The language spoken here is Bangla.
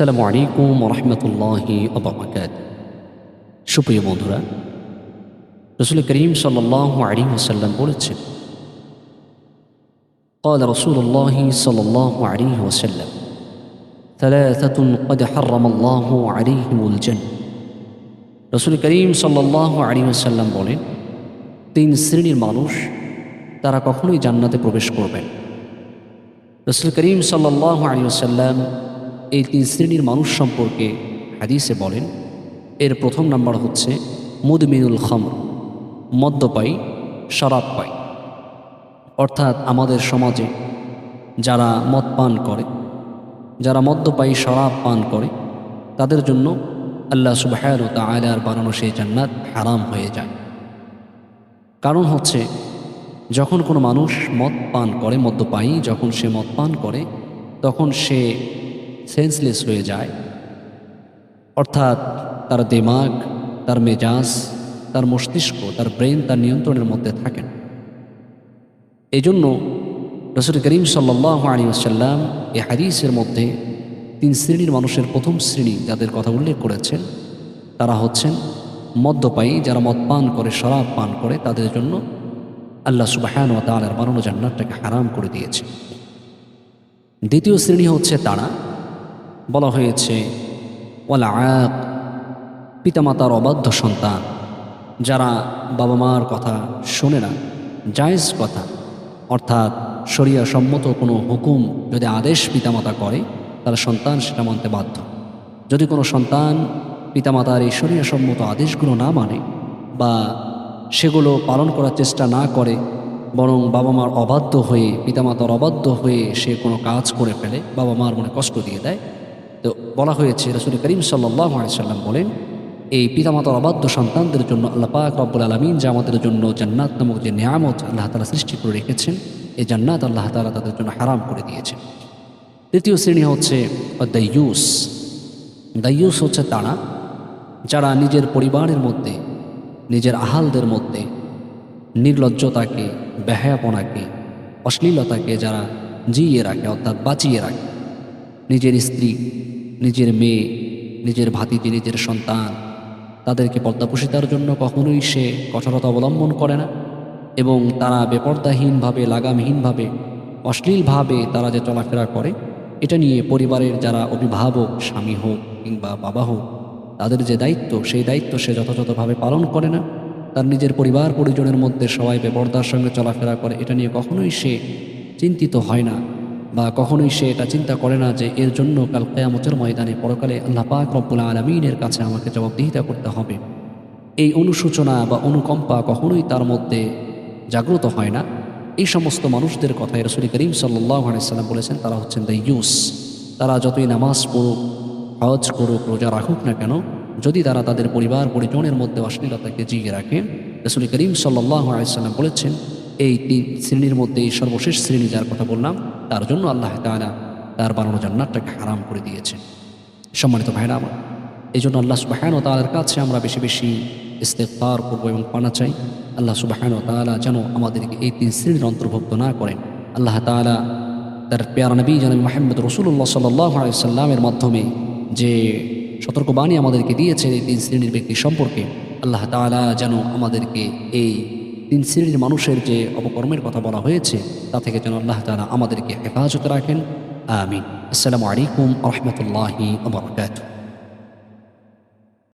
আসসালামু আলাইকুম রহমতুল্লাহি আবরকাত সুপ্রিয় বন্ধুরা রসুল করিম সাল্লাহ আলী ওসাল্লাম বলেছেন قال رسول الله صلى الله عليه وسلم ثلاثة قد حرم الله عليهم الجنة রসুল করিম সাল্লাহ আলী ওসাল্লাম বলেন তিন শ্রেণীর মানুষ তারা কখনোই জান্নাতে প্রবেশ করবেন রসুল করিম সাল্লাহ আলী ওসাল্লাম এই তিন শ্রেণির মানুষ সম্পর্কে হাদিসে বলেন, এর প্রথম নাম্বার হচ্ছে মুদমিনুল খামর মদ্যপায়ী শরাব পাই। অর্থাৎ আমাদের সমাজে যারা মদ পান করে, যারা মদ্যপায়ী শরাব পান করে, তাদের জন্য আল্লাহ সুবাহর তালার বানানো সেই জান্নাত হারাম হয়ে যায়। কারণ হচ্ছে, যখন কোনো মানুষ মদ পান করে, মদ্যপায়ী, যখন সে মদ পান করে, তখন সে সেন্সলেস হয়ে যায়। অর্থাৎ তার দিমাগ, তার মেজাজ, তার মস্তিষ্ক, তার ব্রেন, তার নিয়ন্ত্রণের মধ্যে থাকেন। এই জন্য রসুল করিম সাল্লাহ আলী আসাল্লাম এ হাদিসের মধ্যে তিন শ্রেণির মানুষের প্রথম শ্রেণি যাদের কথা উল্লেখ করেছেন, তারা হচ্ছেন মদ্যপায়ী যারা মদ পান করে, শরাব পান করে, তাদের জন্য আল্লাহ সুবাহান ও তালার বানানো জান্নাতটাকে হারাম করে দিয়েছে। দ্বিতীয় শ্রেণি হচ্ছে তারা বলা হয়েছে ওয়ালা আয়াত পিতামাতার অবাধ্য সন্তান, যারা বাবা মার কথা শোনে না, জায়েজ কথা। অর্থাৎ শরিয়া সম্মত কোনো হুকুম যদি আদেশ পিতামাতা করে তাহলে সন্তান সেটা মানতে বাধ্য। যদি কোনো সন্তান পিতামাতার এই শরিয়া সম্মত আদেশগুলো না মানে বা সেগুলো পালন করার চেষ্টা না করে, বরং বাবা মার অবাধ্য হয়ে, পিতামাতার অবাধ্য হয়ে সে কোনো কাজ করে ফেলে বাবা মার মনে কষ্ট দিয়ে দেয় তো বলা হয়েছে, রসুল করিম সাল্লাহ সাল্লাম বলেন, এই পিতামাতার অবাধ্য সন্তানদের জন্য আল্লাহ পাক রব্বুল আলমিন যে আমাদের জন্য জান্নাত নামক যে নিয়ামত আল্লাহ তালা সৃষ্টি করে রেখেছেন, এই জান্নাত আল্লাহ তালা তাদের জন্য হারাম করে দিয়েছেন। তৃতীয় শ্রেণি হচ্ছে দাইয়ুস দাইয়ুস হচ্ছে তারা যারা নিজের পরিবারের মধ্যে, নিজের আহালদের মধ্যে নির্লজ্জতাকে, বেহায়াপনাকে, অশ্লীলতাকে যারা জিয়ে রাখে অর্থাৎ বাঁচিয়ে রাখে নিজের স্ত্রী, নিজের মেয়ে, নিজের ভাতিজি, নিজের সন্তান, তাদেরকে পর্দাপোষিতার জন্য কখনোই সে কঠোরতা অবলম্বন করে না এবং তারা বেপর্দাহীনভাবে, লাগামহীনভাবে, অশ্লীলভাবে তারা যে চলাফেরা করে, এটা নিয়ে পরিবারের যারা অভিভাবক, স্বামী হোক কিংবা বাবা হোক, তাদের যে দায়িত্ব, সেই দায়িত্ব সে যথাযথভাবে পালন করে না। তার নিজের পরিবার পরিজনের মধ্যে সবাই বেপর্দার সঙ্গে চলাফেরা করে, এটা নিয়ে কখনোই সে চিন্তিত হয় না। বা কখনোই সে এটা চিন্তা করে না যে এর জন্য কাল কেয়ামতের ময়দানে পরকালে আল্লাহ পাক রব্বুল আলমিনের কাছে আমাকে জবাবদিহিতা করতে হবে। এই অনুশোচনা বা অনুকম্পা কখনোই তার মধ্যে জাগ্রত হয় না। এই সমস্ত মানুষদের কথায় রসুল করিম সাল্লাহ আলাইসাল্লাম বলেছেন, তারা হচ্ছেন দ্য ইউস তারা যতই নামাজ পড়ুক, হজ করুক, রোজা রাখুক না কেন, যদি তারা তাদের পরিবার পরিজনের মধ্যে অশ্লীলতাকে জিগে রাখে, রসুল করিম সাল্লাহ আলাইসাল্লাম বলেছেন এই তিন শ্রেণির মধ্যে এই সর্বশেষ শ্রেণি যার কথা বললাম, তার জন্য আল্লাহ তালা তার বানানো জান্নাতটাকে হারাম করে দিয়েছে। সম্মানিত ভাইরা আমার এই জন্য আল্লাহ সুবাহান ও তালার কাছে আমরা বেশি বেশি ইস্তেফার করব এবং পানা চাই। আল্লাহ সুবাহান ও তালা যেন আমাদেরকে এই তিন শ্রেণির অন্তর্ভুক্ত না করেন। আল্লাহ তালা তার পেয়ারা নবী জানবী মাহমদ রসুল্লাহ সাল্লাহ সাল্লামের মাধ্যমে যে সতর্কবাণী আমাদেরকে দিয়েছে এই তিন শ্রেণির ব্যক্তি সম্পর্কে, আল্লাহ তালা যেন আমাদেরকে এই তিন শ্রেণির মানুষের যে অপকর্মের কথা বলা হয়েছে, তা থেকে যেন আল্লাহ তালা আমাদেরকে হেফাজত রাখেন। আমিন। আসসালামু আলাইকুম রহমতুল্লাহি আবরকাত